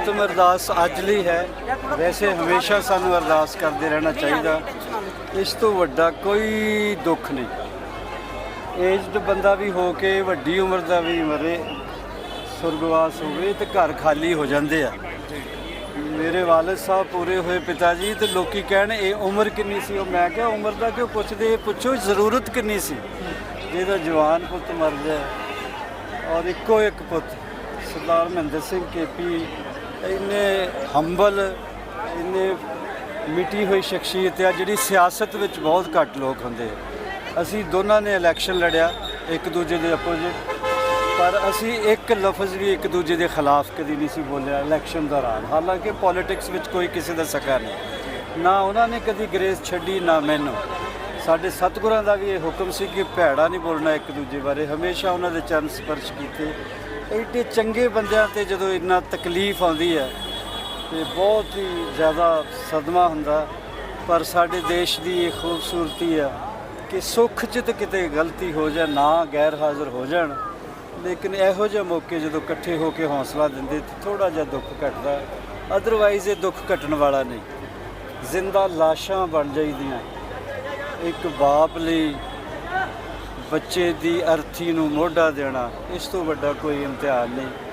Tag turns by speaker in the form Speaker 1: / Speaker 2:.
Speaker 1: ਉੱਤਮ ਅਰਦਾਸ ਅੱਜ ਲਈ ਹੈ। ਵੈਸੇ ਹਮੇਸ਼ਾ ਸਾਨੂੰ ਅਰਦਾਸ ਕਰਦੇ ਰਹਿਣਾ ਚਾਹੀਦਾ। ਇਸ ਤੋਂ ਵੱਡਾ ਕੋਈ ਦੁੱਖ ਨਹੀਂ। ਏਜਡ ਬੰਦਾ ਵੀ ਹੋ ਕੇ, ਵੱਡੀ ਉਮਰ ਦਾ ਵੀ ਮਰੇ, ਸੁਰਗਵਾਸ ਹੋਵੇ ਤੇ ਘਰ ਖਾਲੀ ਹੋ ਜਾਂਦੇ ਆ। ਮੇਰੇ ਵਾਲਦ ਸਾਹਿਬ ਪੂਰੇ ਹੋਏ ਪਿਤਾ ਜੀ ਤੇ ਲੋਕੀ ਕਹਿਣ, ਇਹ ਉਮਰ ਕਿੰਨੀ ਸੀ? ਉਹ ਮੈਂ ਕਿਹਾ, ਉਮਰ ਦਾ ਕਿਉਂ ਪੁੱਛਦੇ? ਪੁੱਛੋ, ਜ਼ਰੂਰਤ ਕਿੰਨੀ ਸੀ? ਜਿਹਦਾ ਜਵਾਨ ਪੁੱਤ ਮਰ ਜਾਏ। ਔਰ ਇੱਕੋ ਇੱਕ ਪੁੱਤ, ਸਰਦਾਰ ਮਹਿੰਦਰ ਸਿੰਘ ਕੇਪੀ ਇੰਨੇ ਹੰਬਲ ਇੰਨੇ ਮਿੱਟੀ ਹੋਈ ਸ਼ਖਸੀਅਤ ਆ, ਜਿਹੜੀ ਸਿਆਸਤ ਵਿੱਚ ਬਹੁਤ ਘੱਟ ਲੋਕ ਹੁੰਦੇ ਅਸੀਂ ਦੋਨਾਂ ਨੇ ਇਲੈਕਸ਼ਨ ਲੜਿਆ, ਇੱਕ ਦੂਜੇ ਦੇ ਅਪੋਜ਼ਿਟ ਪਰ ਅਸੀਂ ਇੱਕ ਲਫ਼ਜ਼ ਵੀ ਇੱਕ ਦੂਜੇ ਦੇ ਖਿਲਾਫ ਕਦੀ ਨਹੀਂ ਸੀ ਬੋਲਿਆ ਇਲੈਕਸ਼ਨ ਦੌਰਾਨ। ਹਾਲਾਂਕਿ ਪੋਲਿਟਿਕਸ ਵਿੱਚ ਕੋਈ ਕਿਸੇ ਦਾ ਸਕਾ ਨਹੀਂ। ਨਾ ਉਹਨਾਂ ਨੇ ਕਦੀ ਗ੍ਰੇਸ ਛੱਡੀ, ਨਾ ਮੈਨੂੰ। ਸਾਡੇ ਸਤਿਗੁਰਾਂ ਦਾ ਵੀ ਇਹ ਹੁਕਮ ਸੀ ਕਿ ਭੈੜਾ ਨਹੀਂ ਬੋਲਣਾ ਇੱਕ ਦੂਜੇ ਬਾਰੇ। ਹਮੇਸ਼ਾ ਉਹਨਾਂ ਦੇ ਚਰਨ ਸਪਰਸ਼ ਕੀਤੇ। ਐਡੇ ਚੰਗੇ ਬੰਦਿਆਂ ਤੇ ਜਦੋਂ ਇੰਨਾ ਤਕਲੀਫ ਆਉਂਦੀ ਹੈ, ਤੇ ਬਹੁਤ ਹੀ ਜ਼ਿਆਦਾ ਸਦਮਾ ਹੁੰਦਾ। ਪਰ ਸਾਡੇ ਦੇਸ਼ ਦੀ ਇਹ ਖੂਬਸੂਰਤੀ ਆ ਕਿ ਸੁੱਖ 'ਚ ਤੇ ਕਿਤੇ ਗਲਤੀ ਹੋ ਜਾ ਨਾ ਗੈਰ ਹਾਜ਼ਰ ਹੋ ਜਾਣ। ਲੇਕਿਨ ਇਹੋ ਜਿਹੇ ਮੌਕੇ ਜਦੋਂ ਇਕੱਠੇ ਹੋ ਕੇ ਹੌਸਲਾ ਦਿੰਦੇ, ਤੇ ਥੋੜਾ ਜਿਹਾ ਦੁੱਖ ਘਟਦਾ। ਅਦਰਵਾਈਜ਼ ਇਹ ਦੁੱਖ ਘਟਣ ਵਾਲਾ ਨਹੀਂ। ਜ਼ਿੰਦਾ ਲਾਸ਼ਾਂ ਬਣ ਜਾਈਦੀਆਂ। ਇੱਕ ਬਾਪ ਲਈ ਬੱਚੇ ਦੀ ਅਰਥੀ ਨੂੰ ਮੋਢਾ ਦੇਣਾ, ਇਸ ਤੋਂ ਵੱਡਾ ਕੋਈ ਇਮਤਿਹਾਨ ਨਹੀਂ।